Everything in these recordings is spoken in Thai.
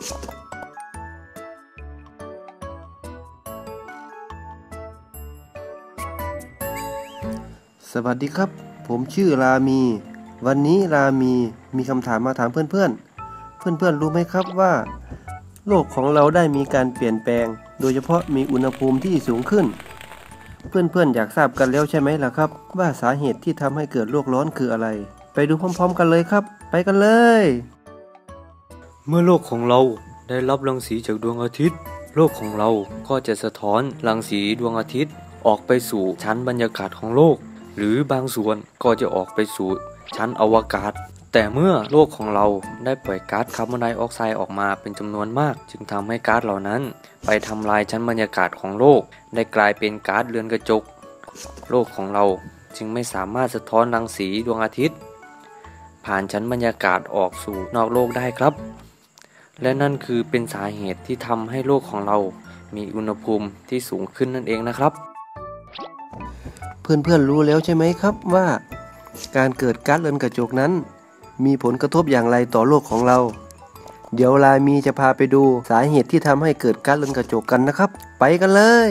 สวัสดีครับ ผมชื่อรามี วันนี้รามีมีคำถามมาถามเพื่อนเพื่อนเพื่อนเพื่อนรู้ไหมครับว่า โลกของเราได้มีการเปลี่ยนแปลง โดยเฉพาะมีอุณหภูมิที่สูงขึ้น เพื่อนเพื่อยากทราบกันแล้วใช่ไหมล่ะครับ ว่าสาเหตุที่ทำให้เกิดโลกร้อนคืออะไร ไปดูพร้อมๆ กันเลยครับ ไปกันเลย เมื่อโลกของเราได้รับรังสีจากดวงอาทิตย์ โลกของเราก็จะสะท้อนรังสีดวงอาทิตย์ ออกไปสู่ชั้นบรรยากาศของโลก หรือบางส่วนก็จะออกไปสู่ชั้นอวกาศ แต่เมื่อโลกของเราได้ปล่อยก๊าซคาร์บอนไดออกไซด์ออกมาเป็นจำนวนมาก จึงทำให้ก๊าซเหล่านั้น ไปทำลายชั้นบรรยากาศของโลก ได้กลายเป็นก๊าซเรือนกระจก โลกของเราจึงไม่สามารถสะท้อนรังสีดวงอาทิตย์ ผ่านชั้นบรรยากาศออกสู่นอกโลกได้ครับ และนั่นคือเป็นสาเหตุที่ทำให้โลกของเรา มีอุณหภูมิที่สูงขึ้นนั่นเองนะครับ เพื่อนๆรู้แล้วใช่ไหมครับว่า การเกิดก๊าซเรือนกระจกนั้น มีผลกระทบอย่างไรต่อโลกของเรา เดี๋ยวลายมีจะพาไปดูสาเหตุที่ทำให้เกิดก๊าซเรือนกระจกกันนะครับ ไปกันเลย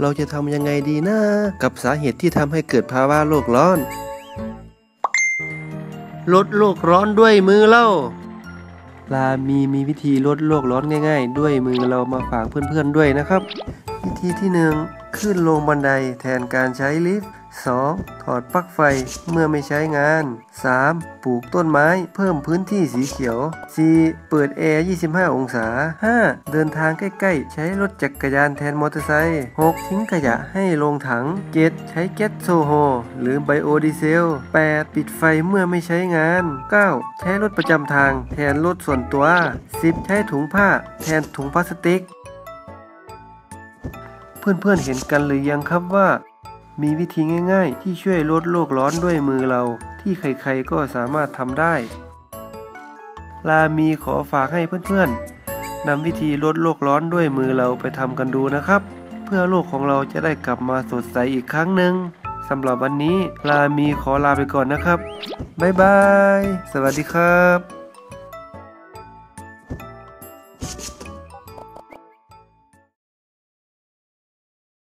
เราจะทำยังไงดีนะ กับสาเหตุที่ทำให้เกิดภาวะโลกร้อน ลดโลกร้อนด้วยมือเล่าลามีมีวิธีลดโลกร้อนง่าย ๆ ด้วยมือเรามาฝากเพื่อนๆด้วยนะครับ วิธีที่หนึ่งขึ้นลงบันไดแทนการใช้ลิฟต์ 2. ถอดปลั๊กไฟเมื่อไม่ใช้งาน 3. ปลูกต้นไม้เพิ่มพื้นที่สีเขียว 4. เปิดแอร์ 25 องศา 5. เดินทางใกล้ๆ ใช้รถจักรยานแทนมอเตอร์ไซค์ 6. ทิ้งขยะให้ลงถัง 7. ใช้แก๊สโซโฮหรือไบโอดีเซล 8. ปิดไฟเมื่อไม่ใช้งาน 9. ใช้รถประจำทางแทนรถส่วนตัว 10. ใช้ถุงผ้าแทนถุงพลาสติก เพื่อนๆเห็นกันหรือยังครับว่า มีวิธีง่ายๆ ที่ช่วยลดโลกร้อนด้วยมือเรา ที่ใครๆก็สามารถทำได้ ลามีขอฝากให้เพื่อนๆนำวิธีลดโลกร้อนด้วยมือเราไปทำกันดูนะครับ เพื่อโลกของเราจะได้กลับมาสดใสอีกครั้งหนึ่งสำหรับวันนี้ลามีขอลาไปก่อนนะครับ บ๊ายบาย สวัสดีครับ